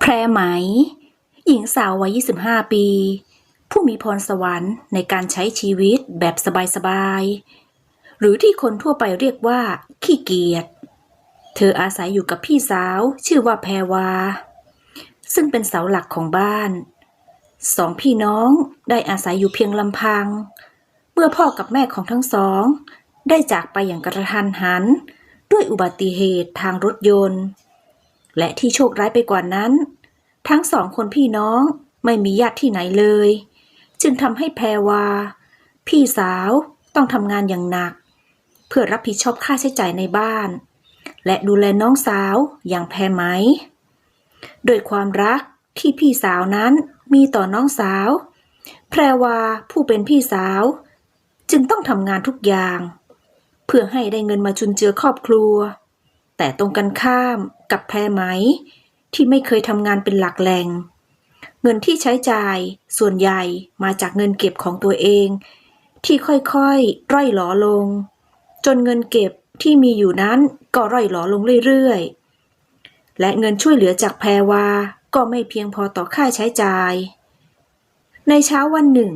แพรไหม หญิงสาววัย 25 ปี ผู้มีพรสวรรค์ในการใช้ชีวิตแบบสบายๆ หรือที่คนทั่วไปเรียกว่า ขี้เกียจ เธออาศัยอยู่กับพี่สาวชื่อว่าแพรวา ซึ่งเป็นเสาหลักของบ้าน สองพี่น้องได้อาศัยอยู่เพียงลำพัง เมื่อพ่อกับแม่ของทั้งสอง ได้จากไปอย่างกระทันหัน ด้วยอุบัติเหตุทางรถยนต์ และที่โชคร้ายไปกว่านั้น ทั้งสองคนพี่น้องไม่มีญาติที่ไหนเลย จึงทำให้แพรวา พี่สาวต้องทำงานอย่างหนัก เพื่อรับผิดชอบค่าใช้จ่ายในบ้าน และดูแลน้องสาวอย่างแพรไหมโดยความรักที่พี่สาวนั้นมีต่อน้องสาว แพรวาผู้เป็นพี่สาว จึงต้องทำงานทุกอย่าง เพื่อให้ได้เงินมาจุนเจือครอบครัว แต่ตรงกันข้ามกับแพรไหม ที่ไม่เคยทำงานเป็นหลักแหล่ง เงินที่ใช้จ่ายส่วนใหญ่มาจากเงินเก็บของตัวเอง ที่ค่อยๆ ร่อยหลอลง จนเงินเก็บที่มีอยู่นั้นก็ร่อยหลอลงเรื่อยๆ และเงินช่วยเหลือจากแพรวาก็ไม่เพียงพอต่อค่าใช้จ่าย ในเช้าวันหนึ่ง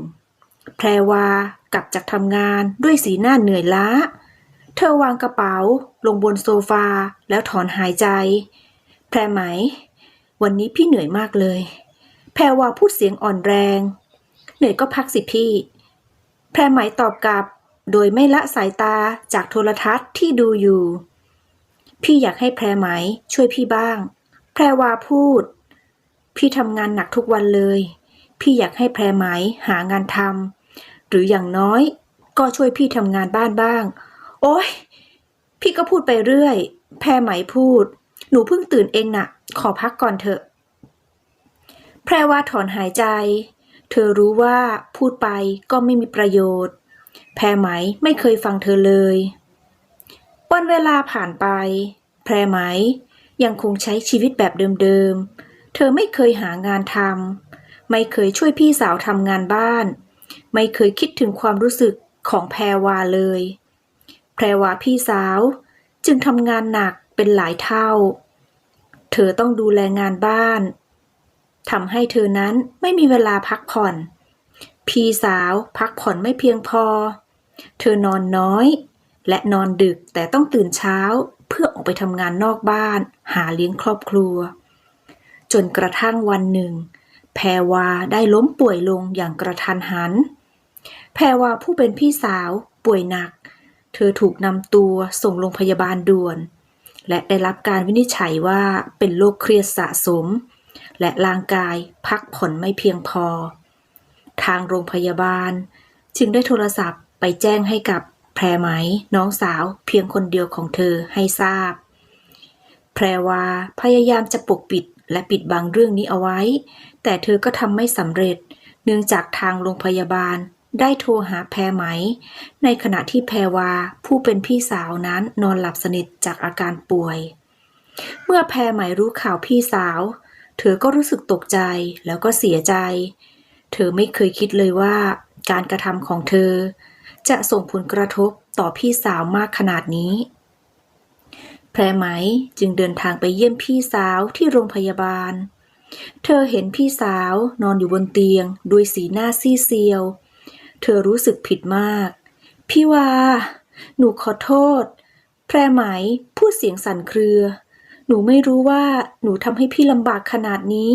แพรวากลับจากทำงานด้วยสีหน้าเหนื่อยล้า ธอวางกระเป๋าลงบนโซฟาแล้วถอนหายใจ แพรไหม วันนี้พี่เหนื่อยมากเลย แพรวาพูดเสียงอ่อนแรง เหนื่อยก็พักสิพี่ แพรไหมตอบกลับ โดยไม่ละสายตาจากโทรทัศน์ที่ดูอยู่ พี่อยากให้แพรไหมช่วยพี่บ้าง แพรวาพูด พี่ทำงานหนักทุกวันเลย พี่อยากให้แพรไหมหางานทำหรืออย่างน้อย ก็ช่วยพี่ทำงานบ้านบ้าง โอ๊ยพี่ก็พูดไปเรื่อย แพรไหมพูด หนูเพิ่งตื่นเองน่ะ ขอพักก่อนเถอะ แพรว่าถอนหายใจ เธอรู้ว่าพูดไปก็ไม่มีประโยชน์ แพรไหมไม่เคยฟังเธอเลย วันเวลาผ่านไป แพรไหมยังคงใช้ชีวิตแบบเดิมๆ เธอไม่เคยหางานทำ ไม่เคยช่วยพี่สาวทำงานบ้าน ไม่เคยคิดถึงความรู้สึกของแพรวาเลย พรวาพี่สาว จึงทำงานหนักเป็นหลายเท่า เธอต้องดูแลงานบ้านทำให้เธอนั้นไม่มีเวลาพักผ่อน พี่สาวพักผ่อนไม่เพียงพอ เธอนอนน้อย และนอนดึกแต่ต้องตื่นเช้าเพื่อออกไปทำงานนอกบ้าน หาเลี้ยงครอบครัว จนกระทั่งวันหนึ่ง แพรวาได้ล้มป่วยลงอย่างกระทันหัน แพรวาผู้เป็นพี่สาวป่วยหนัก เธอถูกนำตัวส่งโรงพยาบาลด่วน และได้รับการวินิจฉัยว่าเป็นโรคเครียดสะสม และร่างกายพักผ่อนไม่เพียงพอ ทางโรงพยาบาล จึงได้โทรศัพท์ไปแจ้งให้กับแพรไหมน้องสาวเพียงคนเดียวของเธอให้ทราบ แพรวาพยายามจะปกปิดและปิดบังเรื่องนี้เอาไว้ แต่เธอก็ทำไม่สำเร็จ เนื่องจากทางโรงพยาบาล ได้โทรหาแพรไหม ในขณะที่แพรวาผู้เป็นพี่สาวนั้นนอนหลับสนิทจากอาการป่วย เมื่อแพรไหมรู้ข่าวพี่สาว เธอก็รู้สึกตกใจแล้วก็เสียใจ เธอไม่เคยคิดเลยว่า การกระทำของเธอ จะส่งผลกระทบต่อพี่สาวมากขนาดนี้ แพรไหมจึงเดินทางไปเยี่ยมพี่สาวที่โรงพยาบาล เธอเห็นพี่สาวนอนอยู่บนเตียงด้วยสีหน้าซีเซียว เธอรู้สึกผิดมาก พี่วา หนูขอโทษ แพรไหมพูดเสียงสั่นเครือ หนูไม่รู้ว่าหนูทำให้พี่ลำบากขนาดนี้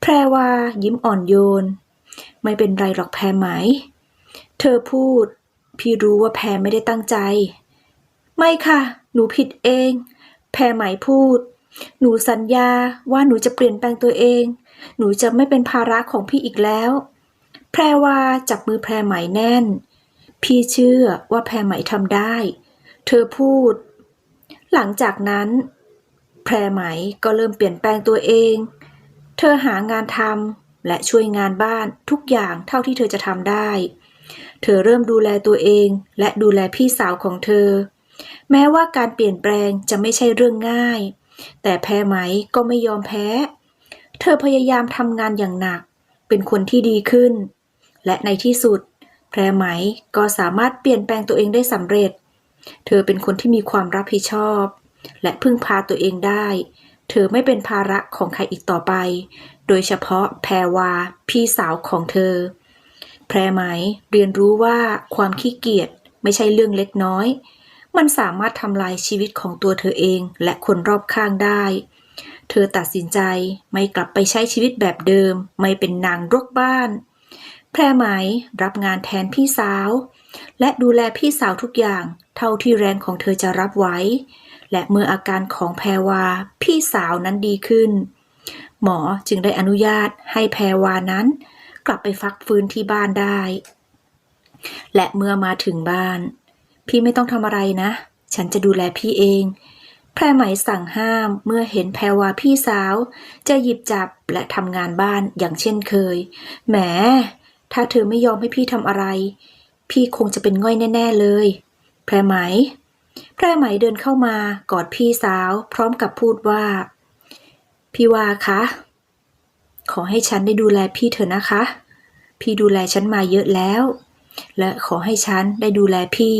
แพรวายิ้มอ่อนโยน ไม่เป็นไรหรอกแพรไหม เธอพูด พี่รู้ว่าแพรไม่ได้ตั้งใจ ไม่ค่ะ หนูผิดเอง แพรไหมพูด หนูสัญญาว่าหนูจะเปลี่ยนแปลงตัวเอง หนูจะไม่เป็นภาระของพี่อีกแล้ว แพรวาจับมือแพรไหมแน่น พี่เชื่อว่าแพรไหมทำได้ เธอพูด หลังจากนั้น แพรไหมก็เริ่มเปลี่ยนแปลงตัวเอง เธอหางานทำและช่วยงานบ้านทุกอย่างเท่าที่เธอจะทำได้ เธอเริ่มดูแลตัวเองและดูแลพี่สาวของเธอ แม้ว่าการเปลี่ยนแปลงจะไม่ใช่เรื่องง่าย แต่แพรไหมก็ไม่ยอมแพ้ เธอพยายามทำงานอย่างหนัก เป็นคนที่ดีขึ้น และในที่สุด แพรไหมก็สามารถเปลี่ยนแปลงตัวเองได้สำเร็จ เธอเป็นคนที่มีความรับผิดชอบ และพึ่งพาตัวเองได้ เธอไม่เป็นภาระของใครอีกต่อไป โดยเฉพาะแพรวาพี่สาวของเธอ แพรไหมเรียนรู้ว่าความขี้เกียจไม่ใช่เรื่องเล็กน้อย มันสามารถทำลายชีวิตของตัวเธอเองและคนรอบข้างได้ เธอตัดสินใจไม่กลับไปใช้ชีวิตแบบเดิม ไม่เป็นนางรกบ้าน แพรไหมรับงานแทนพี่สาว และดูแลพี่สาวทุกอย่างเท่าที่แรงของเธอจะรับไหว้ และเมื่ออาการของแพรวาพี่สาวนั้นดีขึ้น หมอจึงได้อนุญาตให้แพรวานั้น กลับไปฟักฟื้นที่บ้านได้ และเมื่อมาถึงบ้าน พี่ไม่ต้องทำอะไรนะ ฉันจะดูแลพี่เอง แพรไหมสั่งห้ามเมื่อเห็นแพรวาพี่สาว จะหยิบจับและทำงานบ้านอย่างเช่นเคย แหม ถ้าเธอไม่ยอมให้พี่ทำอะไร พี่คงจะเป็นง่อยแน่ ๆ เลย แพรไหม แพรไหมเดินเข้ามากอดพี่สาว พร้อมกับพูดว่า พี่วาคะ ขอให้ฉันได้ดูแลพี่เถอะนะคะ พี่ดูแลฉันมาเยอะแล้ว และขอให้ฉันได้ดูแลพี่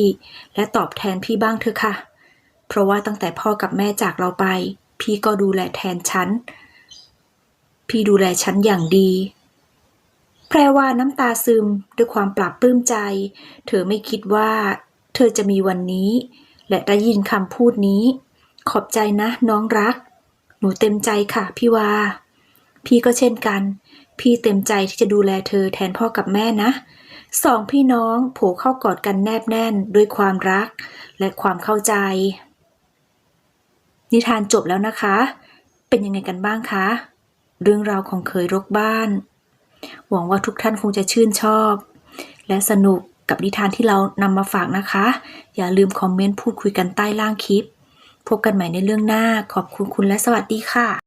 และตอบแทนพี่บ้างเถอะค่ะ เพราะว่าตั้งแต่พ่อกับแม่จากเราไป พี่ก็ดูแลแทนฉัน พี่ดูแลฉันอย่างดี แพรว่าน้ำตาซึมด้วยความปลาบปลื้มใจ เธอไม่คิดว่า เธอจะมีวันนี้ และได้ยินคำพูดนี้ ขอบใจนะน้องรัก หนูเต็มใจค่ะพี่วา พี่ก็เช่นกัน พี่เต็มใจที่จะดูแลเธอแทนพ่อกับแม่นะ สองพี่น้องโผเข้ากอดกันแนบแน่นด้วยความรัก และความเข้าใจ นิทานจบแล้วนะคะ เป็นยังไงกันบ้างคะ เรื่องราวของเคยรกบ้าน หวังว่าทุกท่านคงจะชื่นชอบ และสนุกกับนิทานที่เรานำมาฝากนะคะ อย่าลืมคอมเมนต์พูดคุยกันใต้ล่างคลิป พบกันใหม่ในเรื่องหน้า ขอบคุณคุณและสวัสดีค่ะ